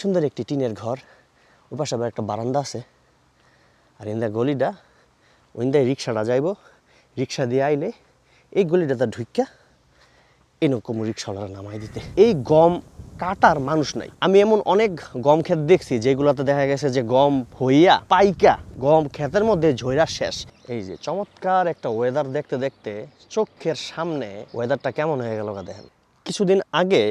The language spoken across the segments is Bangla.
সুন্দর একটি টিনের ঘর। ওই পাশে আবার একটা বারান্দা আছে। আর ইন্দা গলিটা ওইন্দায় রিক্সাটা যাইব, রিক্সা দিয়ে আইলে এই গলিটাতে ঢুইকা এরকম রিক্সাওয়ালা নামাই দিতে। এই গম কাটার মানুষ নাই। আমি এমন অনেক গম ক্ষেত দেখছি যেগুলোতে দেখা গেছে যে গম হইয়া পাইকা, গম ক্ষেতের মধ্যে ঝইরা শেষ। এই যে চমৎকার একটা ওয়েদার দেখতে দেখতে চোখের সামনে ওয়েদারটা কেমন হয়ে গেল দেখেন। কিছুদিন আগে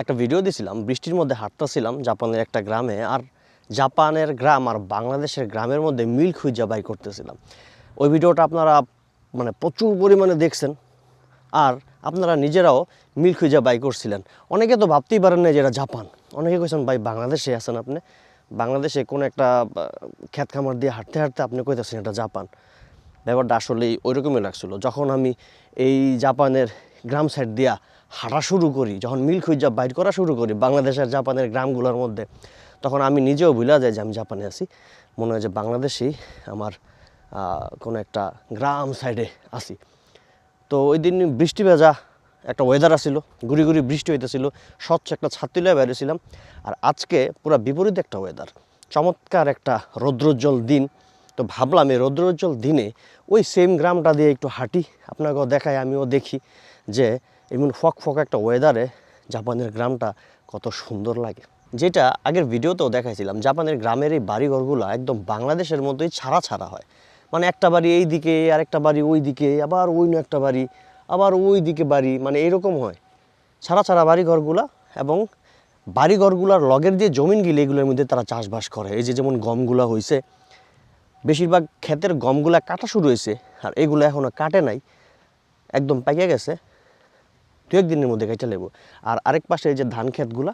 একটা ভিডিও দিছিলাম, বৃষ্টির মধ্যে হাঁটতেছিলাম জাপানের একটা গ্রামে আর জাপানের গ্রাম আর বাংলাদেশের গ্রামের মধ্যে মিল খুঁজা বাই করতেছিলাম। ওই ভিডিওটা আপনারা মানে প্রচুর পরিমাণে দেখছেন আর আপনারা নিজেরাও মিল খুঁজা বাই করছিলেন। অনেকে তো ভাবতেই পারেন না যে এটা জাপান। অনেকে কইছেন, ভাই, বাংলাদেশে আছেন আপনি? বাংলাদেশে কোনো একটা ক্ষেত খামার দিয়ে হাঁটতে হাঁটতে আপনি কইতেছেন এটা জাপান। ব্যাপারটা আসলেই ওইরকমই লাগছিল। যখন আমি এই জাপানের গ্রাম সাইড দিয়া হাঁটা শুরু করি, যখন মিল খুঁজা বাইর করা শুরু করি বাংলাদেশের জাপানের গ্রামগুলোর মধ্যে, তখন আমি নিজেও ভুলা যাই যে আমি জাপানে আছি। মনে হয় যে বাংলাদেশেই আমার কোনো একটা গ্রাম সাইডে আছি। তো ওই দিন বৃষ্টি ভেজা একটা ওয়েদার আসছিল গুড়ি গুড়ি বৃষ্টি হইতেছিল, স্বচ্ছ একটা ছাত্রী লয়ে বেরিয়েছিলাম আর আজকে পুরো বিপরীত একটা ওয়েদার চমৎকার একটা রৌদ্রোজ্জ্বল দিন। তো ভাবলাম এই রৌদ্রোজ্জ্বল দিনে ওই সেম গ্রামটা দিয়ে একটু হাঁটি, আপনাকেও দেখায় আমিও দেখি যে এমন ফক ফক একটা ওয়েদারে জাপানের গ্রামটা কত সুন্দর লাগে। যেটা আগের ভিডিওতেও দেখাইছিলাম, জাপানের গ্রামের এই বাড়িঘরগুলো একদম বাংলাদেশের মতোই ছাড়া ছাড়া হয়। মানে একটা বাড়ি এই দিকে আরেকটা বাড়ি ওই দিকে আবার ওই একটা বাড়ি, আবার ওই দিকে বাড়ি মানে এরকম হয়। ছাড়া ছাড়া বাড়ি ঘরগুলা এবং বাড়ি ঘরগুলার লগের যে জমিনগুলি এগুলোর মধ্যে তারা চাষবাস করে। এই যে যেমন গমগুলা হয়েছে বেশিরভাগ ক্ষেতের গমগুলা কাটা শুরু হয়েছে, আর এগুলো এখনও কাটে নাই, একদম পাইকে গেছে। দু একদিনের মধ্যে কেটে নেব আর আরেক পাশে এই যে ধান ক্ষেতগুলা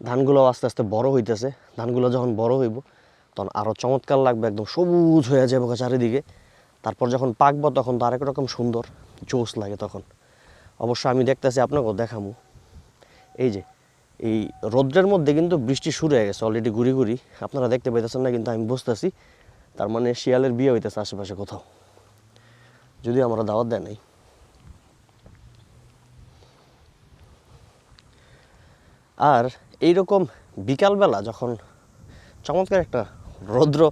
ধানগুলো আস্তে আস্তে বড় হইতেছে। ধানগুলো যখন বড় হইব, তখন আরও চমৎকার লাগবে, একদম সবুজ হয়ে যাবে চারিদিকে। তারপর যখন পাকবো, তখন তো আরেক রকম সুন্দর জোস লাগে তখন। অবশ্য আমি দেখতেছি আপনাকেও দেখামু। এই যে, এই রৌদ্রের মধ্যে কিন্তু বৃষ্টি শুরু হয়ে গেছে অলরেডি ঘুরি ঘুরি। আপনারা দেখতে পাইতেছেন না, কিন্তু আমি বুঝতেছি। তার মানে শিয়ালের বিয়ে হইতেছে আশেপাশে কোথাও। যদি আমরা দাওয়াত দেয় নাই। আর এইরকম বিকালবেলা যখন চমৎকার একটা রৌদ্র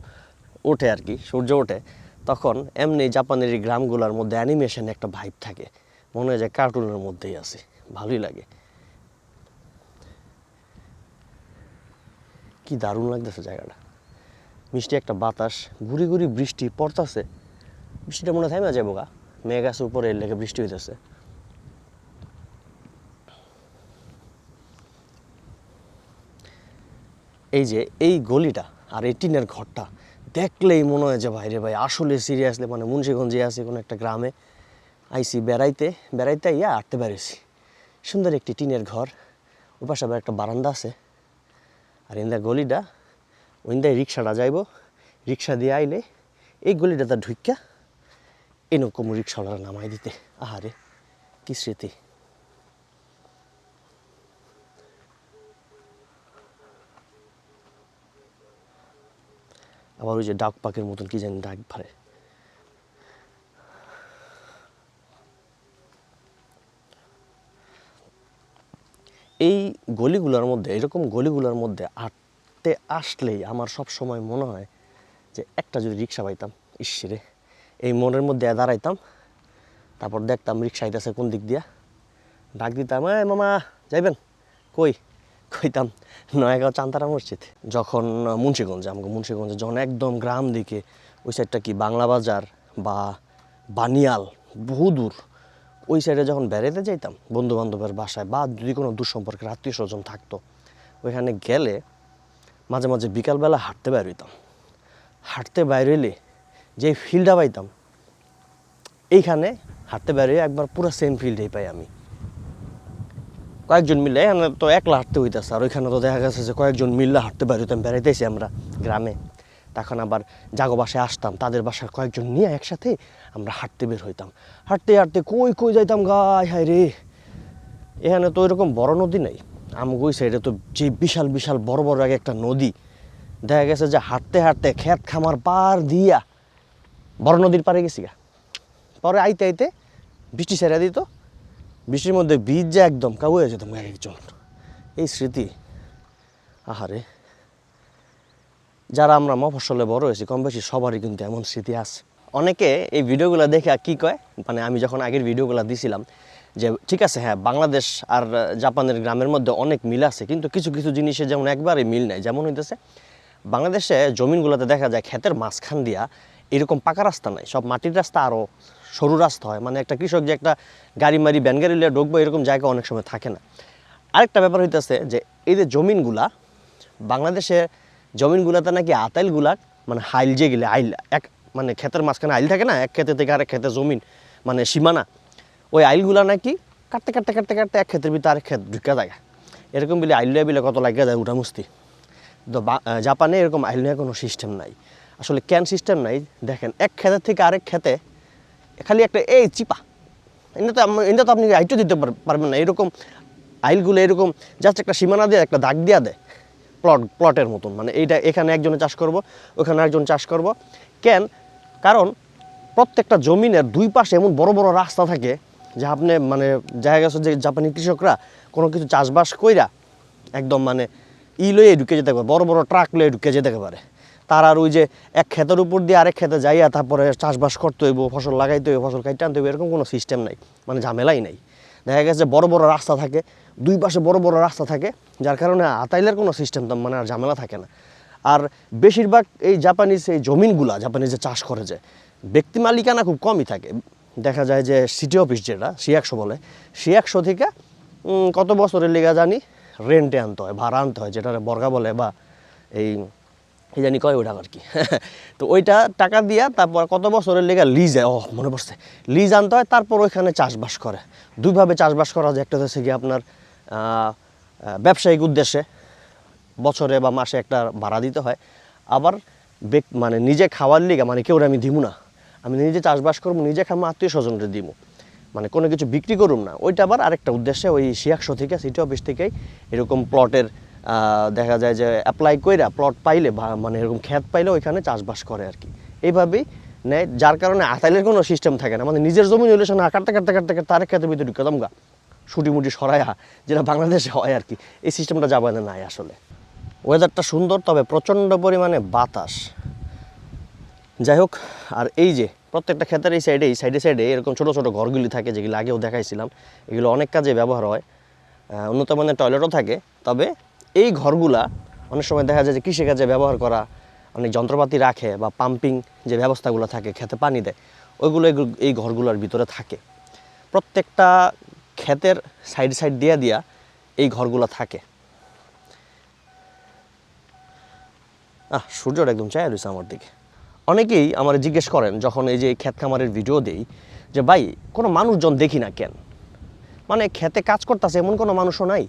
ওঠে আর কি, সূর্য ওঠে, তখন এমনি জাপানের এই গ্রামগুলোর মধ্যে অ্যানিমেশন একটা ভাইব থাকে। মনে হয় যে কার্টুনের মধ্যেই আছে, ভালোই লাগে। কি দারুণ লাগতেছে জায়গাটা। মিষ্টি একটা বাতাস, ঘুরি ঘুরি বৃষ্টি পড়তাছে। বৃষ্টিটা মনে হয় থামে যাব গা। মেঘ আছে উপরে লেগে বৃষ্টি হইতেছে। এই যে, এই গলিটা আর এই টিনের ঘরটা, দেখলেই মনে হয় যে ভাই রে ভাই, আসলে সিরিয়াসলি মানে মুন্সিগঞ্জে আছে কোনো একটা গ্রামে। আইসি বেড়াইতে বেড়াইতে ইয়া আটতে বেরিয়েছি সুন্দর একটি টিনের ঘর ওই পাশে আবার একটা বারান্দা আছে। আর ইন্দা গলিটা, ওইন্দায় রিক্সাটা যাইব, রিক্সা দিয়ে আইলে এই গলিটাতে ঢুইকা এরকম রিক্সাওয়ালা নামাই দিতে। আহারে, কি স্মৃতি। আবার ওই যে ডাক পাখির মতন কি জানি ডাক পারে। এই গলিগুলোর মধ্যে, এরকম গলিগুলোর মধ্যে আটতে আসলেই আমার সব সময় মনে হয় যে একটা যদি রিক্সা পাইতাম ঈশ্বরে এই মনের মধ্যে দাঁড়াইতাম, তারপর দেখতাম রিক্সা আইতেছে কোন দিক দিয়া, ডাক দিতাম, এই মামা, যাইবেন? কই, কইতাম নয়াগাঁও চান্তারা মসজিদ, যখন মুন্সিগঞ্জে, আমাকে মুন্সিগঞ্জে যখন একদম গ্রাম দিকে, ওই সাইডটা কি বাংলা বাজার বা বানিয়াল, বহু দূর, ওই সাইডে যখন বেড়াতে যাইতাম বন্ধু বান্ধবের বাসায় বা যদি কোনো দুঃসম্পর্কের আত্মীয় স্বজন থাকতো, ওইখানে গেলে মাঝে মাঝে বিকালবেলা হাঁটতে বের হইতাম। হাঁটতে বাইর হইলে যে ফিল্ডটা পাইতাম, এইখানে হাঁটতে হয়ে একবার পুরো সেম ফিল্ডেই পাই আমি। কয়েকজন মিলে, এখানে তো একলা হাঁটতে হইতেছে। আর ওইখানে তো দেখা গেছে যে কয়েকজন মিললে হাঁটতে হইতাম বেড়াইতেছি আমরা গ্রামে। তখন আবার জাগো বাসায় আসতাম, তাদের বাসার কয়েকজন নিয়ে একসাথে আমরা হাঁটতে বের হইতাম। হাঁটতে হাঁটতে কই কই যাইতাম গায় হায় রে। এখানে তো এরকম বড় নদী নাই। আমগো ওই সাইডে তো যে বিশাল বিশাল, বড় বড় এক একটা নদী। দেখা গেছে যে হাঁটতে হাঁটতে ক্ষেত খামার পার দিয়া বড় নদীর পারে গেছি গা। পরে আইতে আইতে বৃষ্টি ছেড়ে দিত। বৃষ্টির মধ্যে বীজ যে একদম কাবু হয়ে যেতাম এক একজন এই স্মৃতি, আহারে। যারা আমরা মফসলে বড় হয়েছি, কম বেশি সবারই কিন্তু এমন স্মৃতি আছে। অনেকে এই ভিডিওগুলো দেখে কি কয়? মানে আমি যখন আগের ভিডিওগুলো দিছিলাম যে, ঠিক আছে হ্যাঁ বাংলাদেশ আর জাপানের গ্রামের মধ্যে অনেক মিল আছে, কিন্তু কিছু কিছু জিনিসে যেমন একবারে মিল নাই। যেমন হইতেছে, বাংলাদেশে জমিনগুলোতে দেখা যায়, ক্ষেতের মাঝখান দিয়া এরকম পাকা রাস্তা নাই, সব মাটির রাস্তা আরও সরু রাস্তা হয়। মানে একটা কৃষক যে একটা গাড়ি মারি ব্যান গাড়ি লিয়ে ঢুকবো, এরকম জায়গা অনেক সময় থাকে না। আরেকটা ব্যাপার হইতেছে যে, এই যে জমিনগুলা বাংলাদেশে জমিনগুলাতে নাকি আতাইলগুলা মানে হাইল যে গেলে আইল এক মানে ক্ষেতের মাঝখানে আইল থাকে না, এক ক্ষেতে থেকে আরেক ক্ষেতে জমিন মানে সীমানা, ওই আইলগুলা নাকি কাটতে কাটতে কাটতে কাটতে এক ক্ষেতের ভিতরে আরেক ক্ষেত ঢুকা যায়। এরকম বিলে আইল বিলে কত লাগিয়ে যায় উঠা মুস্তি তো জাপানে এরকম আইল কোনো সিস্টেম নাই। আসলে ক্যান সিস্টেম নাই? দেখেন, এক ক্ষেতের থেকে আরেক ক্ষেতে খালি একটা, এই চিপা এটা তো এটা তো আপনি আইটু দিতে পার- পারবেন না। এরকম আইলগুলো, এরকম জাস্ট একটা সীমানা দিয়ে, একটা দাগ দিয়া দেয় প্লট প্লটের মতন। মানে এইটা, এখানে একজনে চাষ করব, ওখানে একজন চাষ করব। কেন? কারণ প্রত্যেকটা জমিনের দুই পাশে এমন বড় বড় রাস্তা থাকে, যে আপনি মানে জায়গা গেছে যে জাপানি কৃষকরা কোনো কিছু চাষবাস কইরা একদম মানে ই লয়ে ঢুকে যেতে পারে, বড় বড় ট্রাক লয়ে ঢুকে যেতে পারে। তার আর ওই যে এক ক্ষেতের উপর দিয়ে আরেক ক্ষেতে যাইয়া তারপরে চাষবাস করতে হইব, ফসল লাগাইতে হইব, ফসল কাইতে আনতে হইব, এরকম কোনো সিস্টেম নাই মানে ঝামেলাই নাই। দেখা গেছে বড় বড় রাস্তা থাকে, দুই পাশে বড় বড় রাস্তা থাকে, যার কারণে আতাইলের কোনো সিস্টেম মানে আর ঝামেলা থাকে না। আর বেশিরভাগ এই জাপানিজ এই জমিনগুলা জাপানিজ চাষ করে যে, ব্যক্তি মালিকানা খুব কমই থাকে। দেখা যায় যে সিটি অফিস যেটা, সি একশো বলে, সি একশো থেকে কত বছরের লেগা জানি রেন্টে আনতে হয়, ভাড়া আনতে হয় যেটা বর্গা বলে বা এই এই জানি কয় ওইটা আর কি। তো ওইটা টাকা দিয়া তারপর কত বছরের লেগে লিজে ও মনে পড়ছে। লিজ আনতে হয়, তারপর ওইখানে চাষবাস করে। দুইভাবে চাষবাস করা যায়। একটা হচ্ছে কি আপনার ব্যবসায়িক উদ্দেশ্যে বছরে বা মাসে একটা ভাড়া দিতে হয়। আবার মানে নিজে খাওয়ার লিগে মানে কেউ আমি দিব না। আমি নিজে চাষবাস করব, নিজে খাব আত্মীয় স্বজনকে দিব মানে কোনো কিছু বিক্রি করুম না। ওইটা আবার আরেকটা উদ্দেশ্যে ওই সিয়াকশো থেকে সিটি অফিস থেকেই এরকম প্লটের দেখা যায় যে অ্যাপ্লাই কইরা প্লট পাইলে বা মানে এরকম ক্ষেত পাইলে ওইখানে চাষবাস করে আর কি। এইভাবেই নেয়, যার কারণে আতাইলের কোনো সিস্টেম থাকে না। মানে নিজের জমি হইলে সে না কাটতে কাটতে কাটতে কাটতে আরেক ক্ষেতের ভিতরে ঢুকে গা মুটি সরাইয়া, যেটা বাংলাদেশে হয় আর কি। এই সিস্টেমটা জাপানে নাই আসলে। ওয়েদারটা সুন্দর, তবে প্রচণ্ড পরিমাণে বাতাস। যাই হোক, আর এই যে প্রত্যেকটা ক্ষেতের এই সাইডে এই সাইডে সাইডে এরকম ছোটো ছোটো ঘরগুলি থাকে, যেগুলো আগেও দেখাইছিলাম। এগুলো অনেক কাজে ব্যবহার হয়। উন্নত মানের টয়লেটও থাকে, তবে এই ঘরগুলা অনেক সময় দেখা যায় যে কৃষিকাজে ব্যবহার করা, অনেক যন্ত্রপাতি রাখে বা পাম্পিং যে ব্যবস্থাগুলো থাকে, খেতে পানি দেয়, ওইগুলো এই ঘরগুলোর ভিতরে থাকে। প্রত্যেকটা ক্ষেতের সাইড সাইড দিয়া দিয়া এই ঘরগুলো থাকে। আহ, সূর্যটা একদম চায় রয়েছে আমার দিকে। অনেকেই আমার জিজ্ঞেস করেন, যখন এই যে ক্ষেত খামারের ভিডিও দেই, যে ভাই, কোনো মানুষজন দেখি না কেন? মানে খেতে কাজ করতেছে এমন কোনো মানুষও নাই?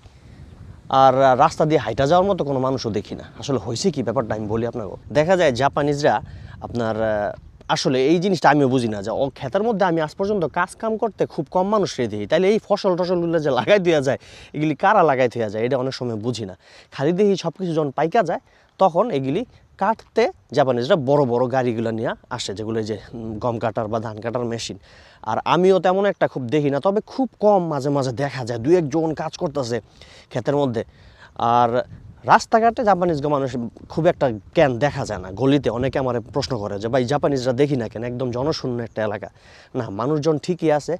আর রাস্তা দিয়ে হাইটা যাওয়ার মতো কোনো মানুষও দেখি না। আসলে হয়েছে কি ব্যাপারটা আমি বলি আপনাকে। দেখা যায় জাপানিজরা আপনার আসলে এই জিনিসটা আমিও বুঝি না যে ও খেতার মধ্যে আমি আজ পর্যন্ত কাজ কাম করতে খুব কম মানুষ দিই তাইলে এই ফসল টসলগুলো যে লাগাই দেওয়া যায়, এগুলি কারা লাগাই দেওয়া যায়, এটা অনেক সময় বুঝি না। খালি দেখি সব কিছু যখন পাইকা যায়, তখন এগুলি কাটতে জাপানিজরা বড় বড় গাড়িগুলো নিয়ে আসে, যেগুলো যে গম কাটার বা ধান কাটার মেশিন। আর আমিও তেমন একটা খুব দেখি না, তবে খুব কম মাঝে মাঝে দেখা যায় দু একজন কাজ করতেছে ক্ষেতের মধ্যে। আর রাস্তাঘাটে জাপানিজ মানুষ খুব একটা ক্যান দেখা যায় না, গলিতে অনেকে আমার প্রশ্ন করে যে, ভাই, জাপানিজরা দেখি না কেন? একদম জনশূন্য একটা এলাকা। না, মানুষজন ঠিকই আছে।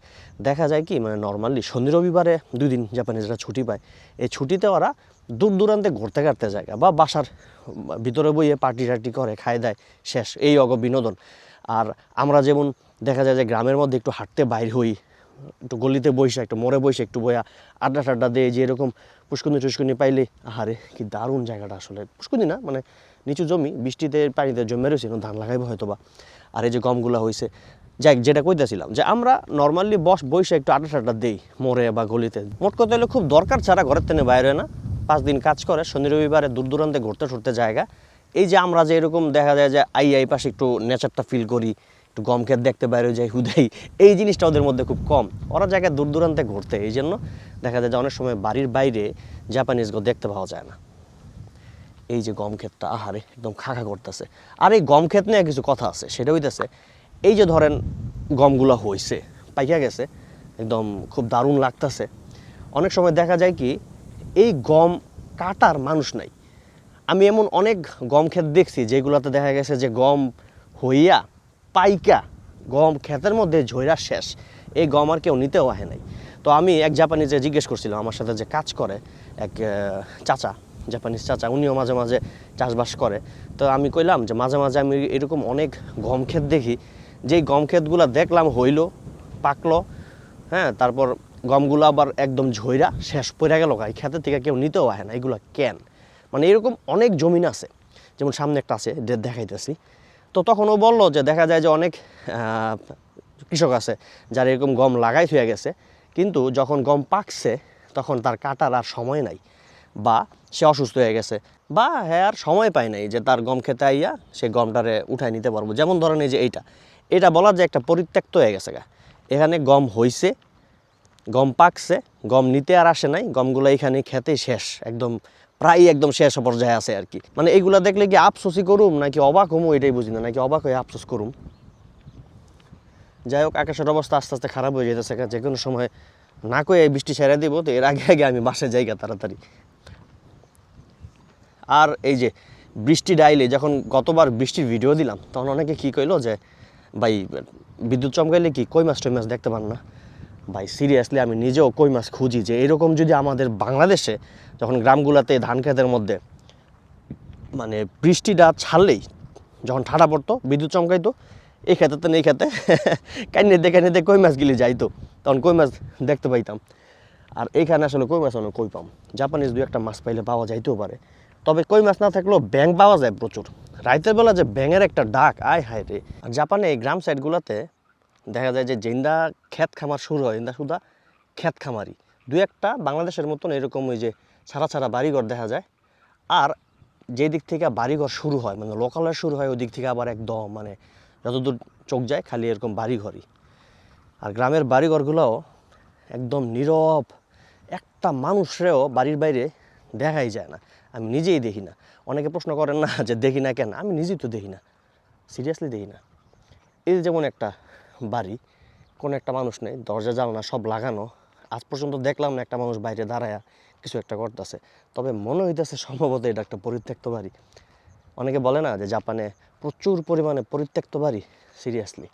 দেখা যায় কি মানে নর্মালি শনি রবিবারে দুই দিন জাপানিজরা ছুটি পায়। এই ছুটিতে ওরা দূর দূরান্তে ঘুরতে ঘাটতে জায়গা বা বাসার ভিতরে বইয়ে পার্টি টার্টি করে, খায় দেয়, শেষ, এই অগ বিনোদন। আর আমরা যেমন দেখা যায় যে গ্রামের মধ্যে একটু হাঁটতে বাইর হই, একটু গলিতে বসে একটু মোড়ে বসে একটু বইয়া আড্ডা টাড্ডা দিয়ে যে এরকম পুষ্কুনি টুস্কুনি পাইলে, আহারে, কি দারুণ জায়গাটা আসলে। পুষ্কুনি না মানে নিচু জমি, বৃষ্টিতে, পানিতে জমে রয়েছে ধান লাগাইবো হয়তো বা আর এই যে গমগুলা হয়েছে যাই যেটা কইতেছিলাম যে আমরা নর্মালি বস বসে একটু আড্ডা টাড্ডা দিই, মোড়ে বা গলিতে। মোট কথা হলে খুব দরকার ছাড়া ঘরের থেকে বাইরে না। পাঁচ দিন কাজ করে, শনি রবিবারে দূর দূরান্তে ঘুরতে টুরতে জায়গা। এই যে আমরা যে এরকম দেখা যায় যে আই আই পাশে একটু নেচারটা ফিল করি, একটু গম ক্ষেত দেখতে বাইরে যাই, হুদাই, এই জিনিসটা ওদের মধ্যে খুব কম। ওরা জায়গায় দূর দূরান্তে ঘুরতে, এই জন্য দেখা যায় যে অনেক সময় বাড়ির বাইরে জাপানিজ গো দেখতে পাওয়া যায় না। এই যে গম ক্ষেতটা আহারে, একদম খাখা করতেছে। আর এই গম ক্ষেত নিয়ে কিছু কথা আছে, সেটা হইতেছে, এই যে ধরেন গমগুলা হইছে, পাইকা গেছে, একদম খুব দারুণ লাগতেছে। অনেক সময় দেখা যায় কি এই গম কাটার মানুষ নাই। আমি এমন অনেক গম ক্ষেত দেখছি যেগুলোতে দেখা গেছে যে গম হইয়া, পাইকা গম ক্ষেতের মধ্যে ঝৈরা শেষ। এই গম আর কেউ নিতেও আহে নাই। তো আমি এক জাপানিজে জিজ্ঞেস করছিলাম আমার সাথে যে কাজ করে এক চাচা জাপানিজ চাচা, উনিও মাঝে মাঝে চাষবাস করে। তো আমি কইলাম যে মাঝে মাঝে আমি এরকম অনেক গম ক্ষেত দেখি। যেই গম ক্ষেতগুলো দেখলাম হইল, পাকলো হ্যাঁ তারপর গমগুলো আবার একদম ঝইরা শেষ পড়ে গেল এই ক্ষেতের থেকে কেউ নিতেও আহে না, এগুলো কেন? মানে এরকম অনেক জমিন আছে, যেমন সামনে একটা আছে যে দেখাইতেছি। তো তখন ও বলল যে, দেখা যায় যে অনেক কৃষক আছে যারা এরকম গম লাগাই থুয়ে গেছে, কিন্তু যখন গম পাকছে, তখন তার কাটার আর সময় নাই বা সে অসুস্থ হয়ে গেছে বা হ্যাঁ আর সময় পায় নাই যে তার গম খেতে আইয়া সে গমটারে উঠায় নিতে পারব। যেমন ধরেন এই যে এইটা, এটা বলা যে একটা পরিত্যক্ত হয়ে গেছে গা। এখানে গম হইছে গম পাকছে, গম নিতে আর আসে নাই, গমগুলো এখানে খেতে শেষ, একদম প্রায় একদম শেষ পর্যায়ে আছে আর কি। মানে এইগুলা দেখলে কি আফসোসই করুম, নাকি অবাক হমু এটাই বুঝি না, নাকি অবাক হয়ে আফসোস করুম? যাই হোক, আকাশের অবস্থা আস্তে আস্তে খারাপ হয়ে যেতেছে যে কোনো সময় না কয়ে বৃষ্টি ছেড়ে দিব, তো এর আগে আগে আমি বাসে যাইগা তাড়াতাড়ি। আর এই যে বৃষ্টি ডাইলে, যখন গতবার বৃষ্টির ভিডিও দিলাম, তখন অনেকে কী কইলো যে, ভাই, বিদ্যুৎ চমকাইলে কি কই মাছ টই মাছ দেখতে পান না? ভাই সিরিয়াসলি আমি নিজেও কই মাছ খুঁজি যে এরকম যদি আমাদের বাংলাদেশে যখন গ্রামগুলোতে ধান খেতের মধ্যে মানে বৃষ্টিটা ছাড়লেই, যখন ঠাডা পড়তো, বিদ্যুৎ চমকাইতো, এই খেতে তো এই খেতে দেখে নিতে কই মাছগুলি যাইতো। তখন কই মাছ দেখতে পাইতাম। আর এইখানে আসলে কই মাছ অনেক কই পাম? জাপানিজ দু একটা মাছ পাইলে পাওয়া যাইতেও পারে। তবে কই মাছ না থাকলেও ব্যাং পাওয়া যায় প্রচুর। রাতের বেলা যে ব্যাঙের একটা ডাক, আয় হায় রে। জাপানে এই গ্রাম সাইডগুলোতে দেখা যায় যে জেন্দা ক্ষেত খামার শুরু হয় ইন্দা শুধু ক্ষেত খামারি দু একটা বাংলাদেশের মতন এরকম ওই যে ছাড়া ছাড়া বাড়িঘর দেখা যায়। আর যে দিক থেকে বাড়িঘর শুরু হয় মানে লোকালয় শুরু হয়, ওই দিক থেকে আবার একদম মানে যতদূর চোখ যায় খালি এরকম বাড়িঘরই। আর গ্রামের বাড়িঘরগুলোও একদম নীরব, একটা মানুষরেও বাড়ির বাইরে দেখাই যায় না। আমি নিজেই দেখি না। অনেকে প্রশ্ন করেন না যে দেখি না কেন? আমি নিজেই তো দেখি না। সিরিয়াসলি দেখি না। এই যেমন একটা বাড়ি, কোনো একটা মানুষ নেই, দরজা, জানলা সব লাগানো। আজ পর্যন্ত দেখলাম না একটা মানুষ বাইরে দাঁড়ায়া কিছু একটা করতেছে। তবে মনে হইতেছে সম্ভবত এটা একটা পরিত্যক্ত বাড়ি। অনেকে বলে না যে জাপানে প্রচুর পরিমাণে পরিত্যক্ত বাড়ি সিরিয়াসলি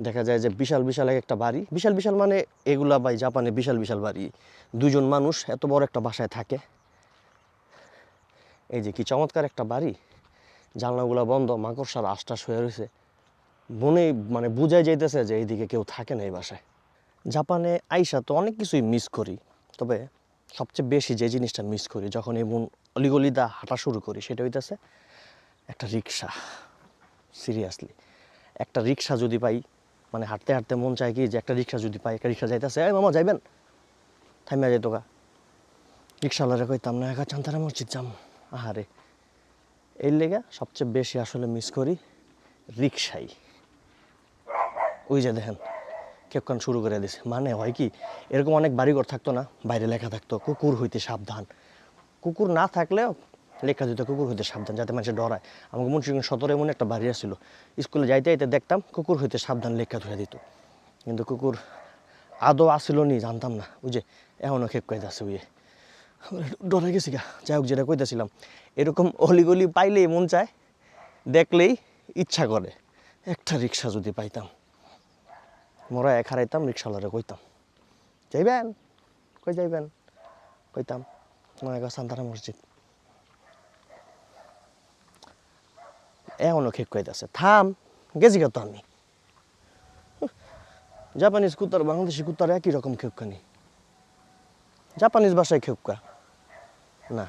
দেখা যায় যে বিশাল বিশাল এক একটা বাড়ি। বিশাল বিশাল মানে এগুলা ভাই জাপানে বিশাল বিশাল বাড়ি। দুজন মানুষ এত বড় একটা বাসায় থাকে। এই যে কি চমৎকার একটা বাড়ি। জানলাগুলো বন্ধ, মাকড়সার আশটাস হয়ে রয়েছে মনে মানে বুঝাই যাইতেছে যে এইদিকে কেউ থাকে না এই বাসায়। জাপানে আইসা তো অনেক কিছুই মিস করি, তবে সবচেয়ে বেশি যে জিনিসটা মিস করি, যখন এই এমন অলিগলিদা হাঁটা শুরু করি, সেটা হইতেছে একটা রিক্সা সিরিয়াসলি একটা রিক্সা যদি পাই মানে হাঁটতে হাঁটতে মন চায় কি যে একটা রিক্সা যদি পাই, একটা রিক্সা যাইতেছে, এই মামা, যাইবেন? থামিয়া যাইতো গা। রিক্সাওয়ালারে কইতাম না একা চান্তারা মসজিদ যাম। আহারে। এর লেগে সবচেয়ে বেশি আসলে মিস করি রিক্সাই। ওই যে দেখেন, কেপকান শুরু করে দিছে। মানে হয় কি, এরকম অনেক বাড়িঘর থাকতো না, বাইরে লেখা থাকতো, কুকুর হইতে সাবধান। কুকুর না থাকলেও লেখা দিত, কুকুর হইতে সাবধান, যাতে মানুষের ডরায়। আমাকে মুন্সিগঞ্জ সদরে এমন একটা বাড়ি আসছিল স্কুলে যাইতে যাইতে দেখতাম কুকুর হইতে সাবধান লেখা ধরে দিত। কিন্তু কুকুর আদৌ আসিল নি, জানতাম না। ওই যে এখনও খেপ কইতে আছে ওই ডরে গেছি গা। যাই হোক, যেটা কইতেছিলাম, এরকম অলিগলি পাইলেই মন চায়, দেখলেই ইচ্ছা করে। একটা রিক্সা যদি পাইতাম। মোরা এক হারাইতাম, রিক্সাওয়ালারে কইতাম, যাইবেন? কই যাইবেন? কইতাম নয়গা সান্তারা মসজিদ। এখনও খেক কইতাছে, থাম, গেছি কত আমি। জাপানিজ কুত্তার, বাংলাদেশি কুত্তার একই রকম খেপকানি জাপানিজ ভাষায় খেপকা না,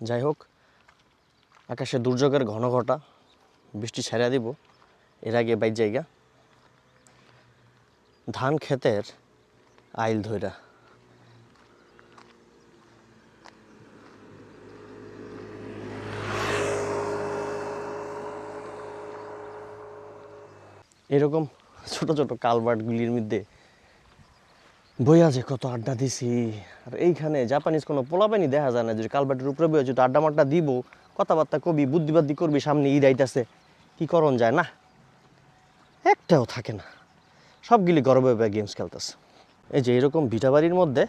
যাই হোক, আকাশে দুর্যোগের ঘন ঘটা, বৃষ্টি ছেড়ে দিব, এর আগে বাইর জায়গা ধান ক্ষেতের আইল ধইরা। এরকম ছোট ছোট কালভার্টগুলির মধ্যে বইয়া যে কত আড্ডা দিছি। আর এইখানে জাপানিজ কোনো পোলাপানি দেখা যায় না যদি কালভার্টের উপরে বইয়া যদি আড্ডা মাড্ডা দিব, কথাবার্তা কবি বুদ্ধিবাদ্দি করবি, সামনে ঈদ আইতাছে, কি করণ যায় না? একটাও থাকে না। সবগুলি গর্বে গেমস খেলতেছে। এই যে এরকম ভিটা বাড়ির মধ্যে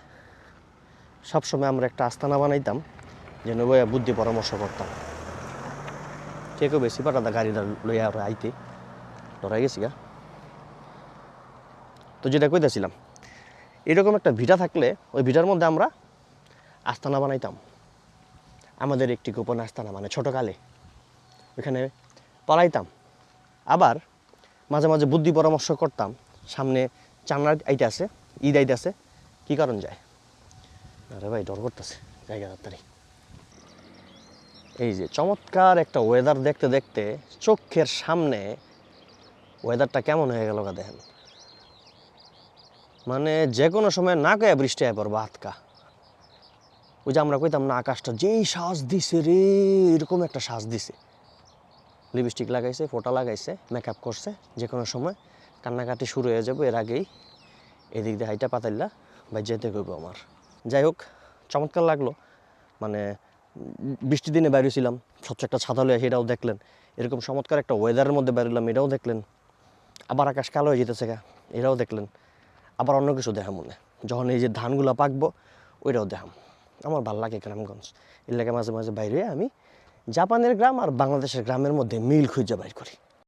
সবসময় আমরা একটা আস্তানা বানাইতাম যে নবয়া বুদ্ধি পরামর্শ করতাম। কেউ বেশি পাঠাতা গাড়িটা লইয়া আবার আইতে। ডরাই গেছি গা। তো যেটা কইতেছিলাম, এরকম একটা ভিটা থাকলে ওই ভিটার মধ্যে আমরা আস্তানা বানাইতাম। আমাদের একটি গোপন আস্তানা মানে ছোটোকালে। ওইখানে পড়াইতাম আবার মাঝে মাঝে বুদ্ধি পরামর্শ করতাম। সামনে চান্নার আইতে আছে, ঈদ আইতে আছে, কী কারণ যায়? আরে ভাই, ডর করতেছে, জায়গা তাড়াতাড়ি। এই যে চমৎকার একটা ওয়েদার দেখতে দেখতে চোখের সামনে ওয়েদারটা কেমন হয়ে গেল দেখেন। মানে যে কোনো সময় না কয়ে বৃষ্টি আয় পড়ব হাতকা ওই যে আমরা কইতাম না, আকাশটা যেই শ্বাস দিছে রে, এরকম একটা শ্বাস দিছে। লিপস্টিক লাগাইছে, ফোটা লাগাইছে মেকআপ করছে যে কোনো সময়। কান্নাকাটি শুরু হয়ে যাব এর আগেই এদিক দিয়ে হাইটা পাতাইলা বা যেতে করব আমার। যাই হোক চমৎকার লাগল। মানে উম, বৃষ্টির দিনে বেরিয়েছিলাম স্বচ্ছ একটা ছাতা লয়ে সেটাও দেখলেন। এরকম চমৎকার একটা ওয়েদারের মধ্যে বেরোলাম এটাও দেখলেন। আবার আকাশ কালো হয়ে যেতেছে গা এটাও দেখলেন। আবার অন্য কিছু দেখা মনে। যখন এই যে ধানগুলো পাকবো ওইটাও দেখাম। আমার ভালো লাগে গ্রামগঞ্জ। লাগে মাঝে মাঝে বাইরে আমি জাপানের গ্রাম আর বাংলাদেশের গ্রামের মধ্যে মিল খুঁজে বাইর করি।